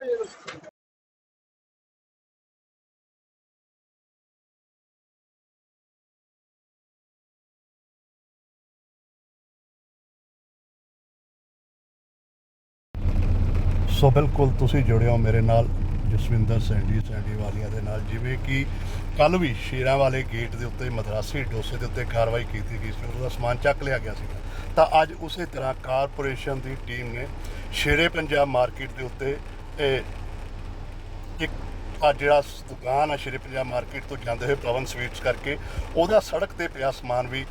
ਸੋ ਬਿਲਕੁਲ ਤੁਸੀਂ ਜੁੜਿਓ ਮੇਰੇ ਨਾਲ ਜਸਵਿੰਦਰ ਸੈਂਡੀ ਸੈਂਡੀ ਵਾਲੀਆਂ ਦੇ ਨਾਲ। ਜਿਵੇਂ ਕਿ ਕੱਲ ਵੀ ਸ਼ੇਰਾਂ ਵਾਲੇ ਗੇਟ ਦੇ ਉੱਤੇ ਮਦਰਾਸੀ ਡੋਸੇ ਦੇ ਉੱਤੇ ਕਾਰਵਾਈ ਕੀਤੀ ਗਈ ਸੀ, ਉਹਦਾ ਸਮਾਨ ਚੱਕ ਲਿਆ ਗਿਆ ਸੀ ਤਾਂ ਅੱਜ ਉਸੇ ਤਰ੍ਹਾਂ ਕਾਰਪੋਰੇਸ਼ਨ ਦੀ ਟੀਮ ਨੇ ਸ਼ੇਰੇ ਪੰਜਾਬ ਮਾਰਕੀਟ ਦੇ ਉੱਤੇ ਇਹ ਇੱਕ ਆ ਜਿਹੜਾ ਦੁਕਾਨ ਆ ਸ਼੍ਰੀ ਪੰਜਾਬ ਮਾਰਕੀਟ ਤੋਂ ਜਾਂਦੇ ਹੋਏ ਪਵਨ ਸਵੀਟਸ ਕਰਕੇ, ਉਹਦਾ ਸੜਕ ਤੇ ਪਿਆ ਸਮਾਨ ਵੀ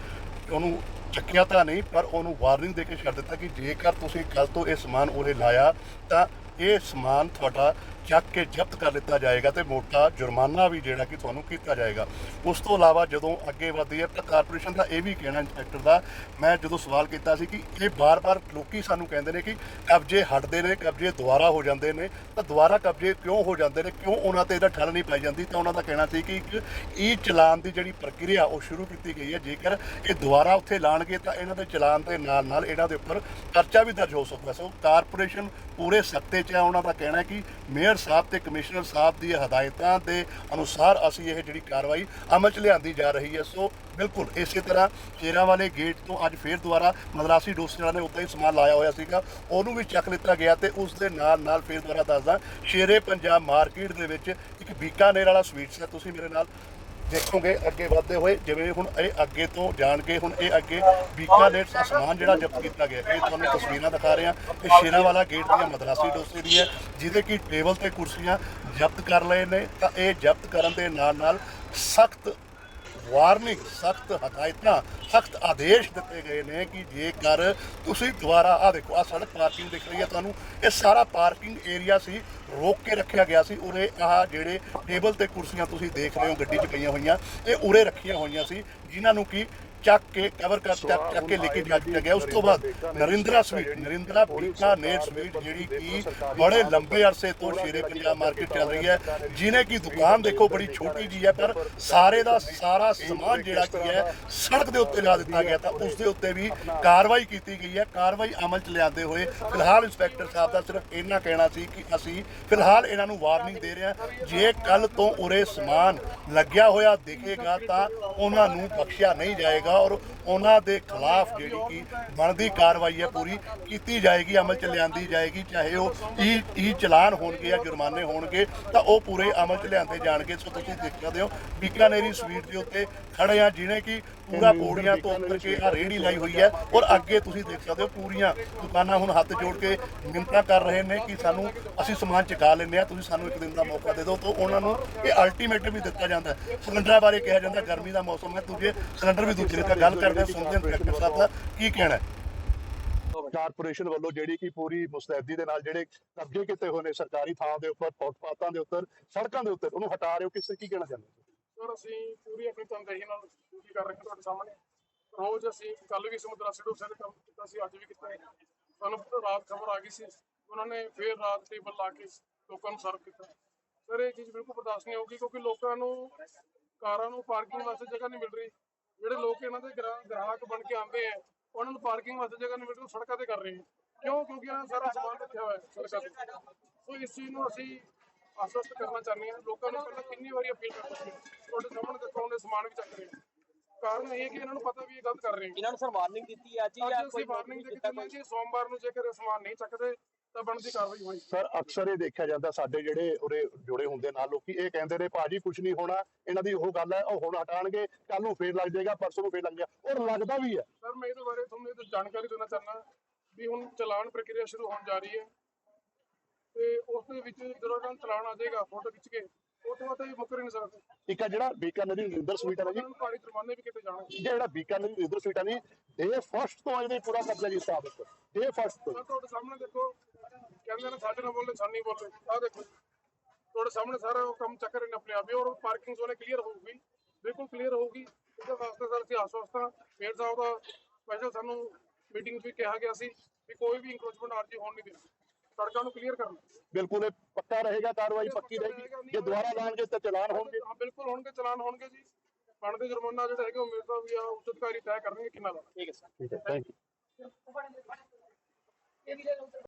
ਉਹਨੂੰ ਚੱਕਿਆ ਤਾਂ ਨਹੀਂ, ਪਰ ਉਹਨੂੰ ਵਾਰਨਿੰਗ ਦੇ ਕੇ ਛੱਡ ਦਿੱਤਾ ਕਿ ਜੇਕਰ ਤੁਸੀਂ ਕੱਲ ਤੋਂ ਇਹ ਸਮਾਨ ਉਰੇ ਲਾਇਆ, ਤਾਂ ਇਹ ਸਮਾਨ ਤੁਹਾਡਾ ਚੱਕ ਕੇ ਜ਼ਬਤ ਕਰ ਲਿੱਤਾ ਜਾਏਗਾ ਤੇ ਮੋਟਾ ਜੁਰਮਾਨਾ ਵੀ ਜਿਹੜਾ ਕਿ ਤੁਹਾਨੂੰ ਕੀਤਾ ਜਾਏਗਾ। ਉਸ ਤੋਂ ਇਲਾਵਾ ਜਦੋਂ ਅੱਗੇ ਵਧਦੀ ਹੈ ਤਾਂ ਕਾਰਪੋਰੇਸ਼ਨ ਦਾ ਇਹ ਵੀ ਕਹਿਣਾ ਇੰਸਪੈਕਟਰ ਦਾ, ਮੈਂ ਜਦੋਂ ਸਵਾਲ ਕੀਤਾ ਸੀ ਕਿ ਇਹ ਬਾਰ-ਬਾਰ ਲੋਕੀ ਸਾਨੂੰ ਕਹਿੰਦੇ ਨੇ ਕਿ ਕਬਜ਼ੇ ਹਟਦੇ ਨੇ, ਕਬਜ਼ੇ ਦੁਬਾਰਾ ਹੋ ਜਾਂਦੇ ਨੇ, ਤਾਂ ਦੁਬਾਰਾ ਕਬਜ਼ੇ ਕਿਉਂ ਹੋ ਜਾਂਦੇ ਨੇ? ਕਿਉਂ ਉਹਨਾਂ ਤੇ ਇਹਦਾ ਠੱਲ ਨਹੀਂ ਪਾਈ ਜਾਂਦੀ? ਤਾਂ ਉਹਨਾਂ ਦਾ ਕਹਿਣਾ ਸੀ ਕਿ ਇੱਕ ਈ ਚਲਾਨ ਦੀ ਜਿਹੜੀ ਪ੍ਰਕਿਰਿਆ ਉਹ ਸ਼ੁਰੂ ਕੀਤੀ ਗਈ ਹੈ। ਜੇਕਰ ਇਹ ਦੁਬਾਰਾ ਉੱਥੇ ਲਾਣਗੇ ਤਾਂ ਇਹਨਾਂ ਦੇ ਚਲਾਨ ਦੇ ਨਾਲ ਨਾਲ ਇਹਨਾਂ ਦੇ ਉੱਪਰ ਖਰਚਾ ਵੀ ਦਰਜ ਹੋ ਸਕਦਾ। ਸੋ ਕਾਰਪੋਰੇਸ਼ਨ ਪੂਰੇ ਸੱਤੇ 'ਚ ਹੈ। ਉਹਨਾਂ ਦਾ ਕਹਿਣਾ ਕਿ ਮੇਅਰ ਸਾਹਿਬ ਤੇ ਕਮਿਸ਼ਨਰ ਸਾਹਿਬ ਦੀ ਹਦਾਇਤਾਂ ਦੇ ਅਨੁਸਾਰ ਅਸੀਂ ਇਹ ਜਿਹੜੀ ਕਾਰਵਾਈ ਅਮਲ 'ਚ ਲਿਆਂਦੀ ਜਾ ਰਹੀ ਹੈ। ਸੋ ਬਿਲਕੁਲ ਇਸੇ ਤਰ੍ਹਾਂ ਸ਼ੇਰਾਂ ਵਾਲੇ ਗੇਟ ਤੋਂ ਅੱਜ ਫੇਰ ਦੁਬਾਰਾ ਮਦਰਾਸੀ ਡੋਸਟਰਾਂ ਨੇ ਉੱਦਾਂ ਹੀ ਸਮਾਨ ਲਾਇਆ ਹੋਇਆ ਸੀਗਾ। ਉਹਨੂੰ ਵੀ ਚੱਕ ਲਿੱਤਾ ਗਿਆ ਤੇ ਉਸ ਦੇ ਨਾਲ ਨਾਲ ਫੇਰ ਦੁਬਾਰਾ ਦੱਸਦਾ, ਸ਼ੇਰੇ ਪੰਜਾਬ ਮਾਰਕੀਟ ਦੇ ਵਿੱਚ ਇੱਕ ਬੀਕਾਨੇਰ ਵਾਲਾ ਸਵੀਟਸ ਹੈ। ਤੁਸੀਂ ਮੇਰੇ ਨਾਲ ਦੇਖੋਗੇ, ਅੱਗੇ ਵਧਦੇ ਹੋਏ, ਜਿਵੇਂ ਹੁਣ ਇਹ ਅੱਗੇ ਤੋਂ ਜਾਣਗੇ, ਹੁਣ ਇਹ ਅੱਗੇ ਬੀਕਾਨੇਰ ਦਾ ਸਮਾਨ ਜਿਹੜਾ ਜ਼ਬਤ ਕੀਤਾ ਗਿਆ, ਇਹ ਤੁਹਾਨੂੰ ਤਸਵੀਰਾਂ ਦਿਖਾ ਰਹੇ ਹਾਂ। ਇਹ ਸ਼ੇਰਾਂ ਵਾਲਾ ਗੇਟ ਦੀਆਂ ਮਦਰਾਸੀ ਡੋਸੇ ਦੀ ਹੈ, ਜਿਹਦੇ ਕਿ ਟੇਬਲ ਤੇ ਕੁਰਸੀਆਂ ਜ਼ਬਤ ਕਰ ਲਏ ਨੇ। ਤਾਂ ਇਹ ਜ਼ਬਤ ਕਰਨ ਦੇ ਨਾਲ ਨਾਲ ਸਖਤ ਵਾਰਨਿੰਗ, ਸਖਤ ਹਦਾਇਤਾਂ, ਸਖਤ ਆਦੇਸ਼ ਦਿੱਤੇ ਗਏ ਨੇ ਕਿ ਜੇਕਰ ਤੁਸੀਂ ਦੁਬਾਰਾ ਆ ਦੇਖੋ ਆ ਸੜਕ ਪਾਰਕਿੰਗ ਦਿਖ ਰਹੀ ਹੈ ਤੁਹਾਨੂੰ, ਇਹ ਸਾਰਾ ਪਾਰਕਿੰਗ ਏਰੀਆ ਸੀ, ਰੋਕ ਕੇ ਰੱਖਿਆ ਗਿਆ ਸੀ, ਉਰੇ ਆਹ ਜਿਹੜੇ ਟੇਬਲ ਤੇ ਕੁਰਸੀਆਂ ਤੁਸੀਂ ਦੇਖ ਰਹੇ ਹੋ, ਗੱਡੀ 'ਚ ਪਈਆਂ ਹੋਈਆਂ, ਇਹ ਉਰੇ ਰੱਖੀਆਂ ਹੋਈਆਂ ਸੀ, ਜਿਨ੍ਹਾਂ ਨੂੰ ਕਿ ਚੱਕ ਕੇ ਕਵਰ ਕਰ ਚੱਕ ਚੱਕ ਕੇ ਲੈ ਕੇ ਜਾ ਦਿੱਤਾ ਗਿਆ ਉਸ ਤੋਂ ਬਾਅਦ ਨਰਿੰਦਰਾ ਸਵੀਟ ਨਰਿੰਦਰਾ ਬੀਕਾਨੇਰ ਸਵੀਟ ਜਿਹੜੀ ਕਿ ਬੜੇ ਲੰਬੇ ਅਰਸੇ ਤੋਂ ਸ਼ੇਰੇ ਪੰਜਾਬ ਮਾਰਕੀਟ ਚੱਲ ਰਹੀ ਹੈ ਜਿਨੇ ਕੀ ਦੁਕਾਨ ਦੇਖੋ ਬੜੀ ਛੋਟੀ ਜੀ ਹੈ ਪਰ ਸਾਰੇ ਦਾ ਸਾਰਾ ਸਮਾਨ ਜਿਹੜਾ ਕੀ ਹੈ ਸੜਕ ਦੇ ਉੱਤੇ ਲਾ ਦਿੱਤਾ ਗਿਆ ਤਾਂ ਉਸ ਦੇ ਉੱਤੇ ਵੀ ਕਾਰਵਾਈ ਕੀਤੀ ਗਈ ਹੈ। ਕਾਰਵਾਈ ਅਮਲ ਚ ਲਿਆਂਦੇ ਹੋਏ ਫਿਲਹਾਲ ਇੰਸਪੈਕਟਰ ਸਾਹਿਬ ਦਾ ਸਿਰਫ ਇੰਨਾ ਕਹਿਣਾ ਸੀ ਕਿ ਅਸੀਂ ਫਿਲਹਾਲ ਇਹਨਾਂ ਨੂੰ ਵਾਰਨਿੰਗ ਦੇ ਰਹੇ ਹਾਂ। ਜੇ ਕੱਲ ਤੋਂ ਉਰੇ ਸਮਾਨ ਲੱਗਿਆ ਹੋਇਆ ਦਿਖੇਗਾ ਤਾਂ ਉਹਨਾਂ ਨੂੰ ਬਖਸ਼ਿਆ ਨਹੀਂ ਜਾਏਗਾ। ਔਰ ਉਹਨਾਂ ਦੇ ਖਿਲਾਫ ਜਿਹੜੀ ਕਿ ਬਣਦੀ ਕਾਰਵਾਈ ਹੈ ਪੂਰੀ ਕੀਤੀ ਜਾਏਗੀ, ਅਮਲ ਚ ਲਿਆਂਦੀ ਜਾਏਗੀ, ਚਾਹੇ ਉਹ ਈ ਈ ਚਲਾਨ ਹੋਣਗੇ ਜਾਂ ਜੁਰਮਾਨੇ ਹੋਣਗੇ, ਤਾਂ ਉਹ ਪੂਰੇ ਅਮਲ ਚ ਲਿਆਂਦੇ ਜਾਣਗੇ। ਸੋ ਤੁਸੀਂ ਦੇਖ ਸਕਦੇ ਹੋ ਬੀਕਾਨੇਰੀ ਸਵੀਟ ਦੇ ਉੱਤੇ ਖੜੇ ਆ ਜਿਹਨੇ ਕਿ ਪੂਰਾ ਪੌੜੀਆਂ ਤੋਂ ਉੱਤਰ ਕੇ ਆ ਰੇੜੀ ਲਾਈ ਹੋਈ ਹੈ ਔਰ ਅੱਗੇ ਤੁਸੀਂ ਦੇਖ ਸਕਦੇ ਹੋ ਪੂਰੀਆਂ ਦੁਕਾਨਾਂ ਹੁਣ ਹੱਥ ਜੋੜ ਕੇ ਮਿੰਨਤਾਂ ਕਰ ਰਹੇ ਨੇ ਕਿ ਸਾਨੂੰ ਅਸੀਂ ਸਮਾਨ ਚੁਕਾ ਲੈਂਦੇ ਆ ਤੁਸੀਂ ਸਾਨੂੰ ਇੱਕ ਦਿਨ ਦਾ ਮੌਕਾ ਦੇ ਦਿਓ। ਤਾਂ ਉਹਨਾਂ ਨੂੰ ਇਹ ਅਲਟੀਮੇਟਮ ਵੀ ਦਿੱਤਾ ਜਾਂਦਾ ਸਿਲੰਡਰਾਂ ਬਾਰੇ ਕਿਹਾ ਜਾਂਦਾ, ਗਰਮੀ ਦਾ ਮੌਸਮ ਹੈ, ਦੂਜੇ ਸਿਲੰਡਰ ਵੀ ਦੂਜੇ ਨੇ ਤਾਂ ਗੱਲ ਕਰਦੇ ਹਾਂ, ਸੁਣਦੇ ਹਾਂ ਇੰਸਪੈਕਟਰ ਸਾਹਿਬ ਦਾ ਕੀ ਕਹਿਣਾ ਹੈ? ਕਾਰਪੋਰੇਸ਼ਨ ਵੱਲੋਂ ਜਿਹੜੀ ਕਿ ਪੂਰੀ ਮੁਸਤੈਦੀ ਦੇ ਨਾਲ ਜਿਹੜੇ ਕਬਜ਼ੇ ਕੀਤੇ ਹੋਏ ਨੇ ਸਰਕਾਰੀ ਥਾਂ ਦੇ ਉੱਪਰ ਫੁੱਟਪਾਥਾਂ ਦੇ ਉੱਪਰ ਸੜਕਾਂ ਦੇ ਉੱਤੇ ਉਹਨੂੰ ਹਟਾ ਰਹੇ ਹੋ ਕਿਸੇ ਕੀ ਕਹਿਣਾ ਚਾਹੁੰਦੇ ਹੋ? ਸਰ ਅਸੀਂ ਪੂਰੀ ਆਪਣੀ ਤਨਦੇਹੀ ਨਾਲ ਡਿਊਟੀ ਕਰ ਰਹੇ ਹਾਂ ਤੁਹਾਡੇ ਸਾਹਮਣੇ। ਰੋਜ਼ ਅਸੀਂ ਕੱਲ ਵੀ ਸਮੁੰਦਰਾ ਸਿਡੋ ਸਾਰੇ ਕੰਮ ਕੀਤਾ ਸੀ ਅੱਜ ਵੀ ਕੀਤਾ ਹੈ। ਸਾਨੂੰ ਰਾਤ ਖਬਰ ਆ ਗਈ ਸੀ ਉਹਨਾਂ ਨੇ ਫੇਰ ਰਾਤ ਟੇਬਲ ਲਾ ਕੇ ਲੋਕਾਂ ਨੂੰ ਸਰਵ ਕੀਤਾ। ਸਰ ਇਹ ਚੀਜ਼ ਬਿਲਕੁਲ ਬਰਦਾਸ਼ਤ ਨਹੀਂ ਹੋਊਗੀ ਕਿਉਂਕਿ ਲੋਕਾਂ ਨੂੰ ਕਾਰਾਂ ਨੂੰ ਪਾਰਕਿੰਗ ਵਾਸਤੇ ਜਗ੍ਹਾ ਨਹੀਂ ਮਿਲ ਰਹੀ। ਜਿਹੜੇ ਲੋਕ ਇਹਨਾਂ ਦੇ ਗ੍ਰਾ- ਗ੍ਰਾਹਕ ਬਣ ਕੇ ਆਉਂਦੇ ਆ ਉਹਨਾਂ ਨੂੰ ਪਾਰਕਿੰਗ ਵਾਸਤੇ ਜਗ੍ਹਾ ਨਹੀਂ ਮਿਲ ਰਹੀ ਉਹ ਸੜਕਾਂ ਤੇ ਕਰ ਰਹੇ ਨੇ ਕਿਉਂ? ਕਿਉਂਕਿ ਇਹਨਾਂ ਸਾਰਾ ਸਮਾਨ ਰੱਖਿਆ ਹੋਇਆ ਹੈ ਸੜਕਾਂ ਤੇ। ਸੋ ਇਸ ਚੀਜ਼ ਨੂੰ ਅਸੀਂ ਆਸ਼ਵਸਤ ਕਰਨਾ ਚਾਹੁੰਦੇ ਹਾਂ। ਲੋਕਾਂ ਨੂੰ ਪਹਿਲਾਂ ਕਿੰਨੀ ਵਾਰੀ ਅਪੀਲ ਕਰ ਚੁੱਕੇ। ਤੁਹਾਡੇ ਸਾਹਮਣੇ ਦੇਖੋ ਉਹਨੇ ਸਮਾਨ ਵੀ ਚੱਕ ਰਹੇ ਕਾਰਨ ਇਹ ਕਿ ਇਹਨਾਂ ਨੂੰ ਪਤਾ ਵੀ ਇਹ ਗਲਤ ਕਰ ਰਹੇ ਨੇ ਇਹਨਾਂ ਨੂੰ ਸਰ ਵਾਰਨਿੰਗ ਦਿੱਤੀ ਹੈ ਜੀ ਅੱਜ ਜਾਂ ਕੋਈ ਵਾਰਨਿੰਗ ਦੇ ਦਿੱਤਾ ਦਿੱਤੀ ਹੈ ਜੀ ਸੋਮਵਾਰ ਨੂੰ ਜੇਕਰ ਇਹ ਸਮਾਨ ਨਹੀਂ ਚੱਕਦੇ ਤਾਂ ਬਣਦੀ ਕਾਰਵਾਈ ਹੋਈ ਸਰ ਅਕਸਰ ਇਹ ਦੇਖਿਆ ਜਾਂਦਾ ਸਾਡੇ ਜਿਹੜੇ ਉਰੇ ਜੁੜੇ ਹੁੰਦੇ ਨਾਲ ਲੋਕੀ ਇਹ ਕਹਿੰਦੇ ਨੇ ਭਾਜੀ ਕੁਝ ਨਹੀਂ ਹੋਣਾ ਇਹਨਾਂ ਦੀ ਉਹ ਗੱਲ ਹੈ ਉਹ ਹੁਣ ਹਟਾਣਗੇ ਕੱਲ ਨੂੰ ਫੇਰ ਲੱਗ ਜਾਏਗਾ ਪਰਸੋਂ ਨੂੰ ਫੇਰ ਲੱਗ ਜਾਏਗਾ। ਔਰ ਲੱਗਦਾ ਵੀ ਹੈ। ਸਰ ਮੈਂ ਇਹਦੇ ਬਾਰੇ ਤੁਹਾਨੂੰ ਇਹ ਜਾਣਕਾਰੀ ਦੇਣਾ ਚਾਹੁੰਦਾ ਵੀ ਹੁਣ ਚਲਾਨ ਪ੍ਰਕਿਰਿਆ ਸ਼ੁਰੂ ਹੋਣ ਜਾ ਰਹੀ ਹੈ ਤੇ ਉਸ ਦੇ ਵਿੱਚ ਜਦੋਂ ਇਹਨਾਂ ਨੂੰ ਚਲਾਨ ਆ ਜਾਏਗਾ ਫੋਟੋ ਖਿੱਚ ਕੇ ਉਹ ਤੋਂ ਬਾਅਦ ਇਹ ਮੁੱਕਰ ਨਹੀਂ ਸਕਦੇ ਇੱਕ ਆ ਜਿਹੜਾ ਬੀਕਾਨੇਰੀ ਰਿੰਦਰ ਸਵੀਟ ਹੈ ਜੀ। ਉਹਨਾਂ ਭਾਰੀ ਜੁਰਮਾਨੇ ਵੀ ਕਿਤੇ ਜਾਣਗੇ ਜਿਹੜਾ ਬੀਕਾਨੇਰੀ ਰਿੰਦਰ ਸਵੀਟ ਹੈ ਨਹੀਂ ਇਹ ਫਸਟ ਤੋਂ ਇਹਦੇ ਪੂਰਾ ਕਬਜ਼ਾ ਆਪ ਉੱਪਰ ਇਹ ਫਸਟ ਤੋਂ। ਤੁਹਾਡੇ ਸਾਹਮਣੇ ਦੇਖੋ ਕਹਿੰਦੇ ਨੇ ਸਾਡੇ ਨਾਲ ਬੋਲੇ ਸਾਨੀ ਬੋਲੇ ਆਹ ਦੇਖੋ ਤੁਹਾਡੇ ਸਾਹਮਣੇ ਸਾਰਾ ਉਹ ਕੰਮ ਚੱਕ ਰਹੇ ਨੇ ਆਪਣੇ ਆਪ ਹੀ ਔਰ ਪਾਰਕਿੰਗ ਜ਼ੋਨੇ ਕਲੀਅਰ ਹੋਊਗੀ। ਬਿਲਕੁਲ ਕਲੀਅਰ ਹੋਊਗੀ। ਇਹਦੇ ਵਾਸਤੇ ਸਰ ਅਸੀਂ ਆਸ਼ਵਸਤ। ਮੇਅਰ ਸਾਹਿਬ ਦਾ ਸਪੈਸ਼ਲ ਸਾਨੂੰ ਮੀਟਿੰਗ ਵੀ ਕਿਹਾ ਗਿਆ ਸੀ ਕਿ ਕੋਈ ਵੀ ਇੰਕਰੋਚਮੈਂਟ ਆਰਜੀ ਹੋਣ ਨਹੀਂ ਦੇਣੀ। ਸੜਕਾਂ ਨੂੰ ਕਲੀਅਰ ਕਰਨਾ। ਬਿਲਕੁਲ ਇਹ ਪੱਕਾ ਰਹੇਗਾ ਕਾਰਵਾਈ ਪੱਕੀ ਰਹੇਗੀ। ਜੇ ਦੁਬਾਰਾ ਲਾਣਗੇ ਤਾਂ ਚਲਾਨ ਹੋਣਗੇ। ਹਾਂ ਬਿਲਕੁਲ ਹੋਣਗੇ ਚਲਾਨ ਹੋਣਗੇ ਜੀ। ਬਣਦੇ ਜੁਰਮਾਨਾ ਜਿਹੜਾ ਹੈਗਾ ਉਹ ਮੇਅਰ ਸਾਹਿਬ ਜਾਂ ਉੱਚ ਅਧਿਕਾਰੀ ਤੈਅ ਕਰਨਗੇ ਕਿੰਨਾ ਦਾ ਠੀਕ ਹੈ ਸਰ ਠੀਕ ਹੈ ਥੈਂਕ ਯੂ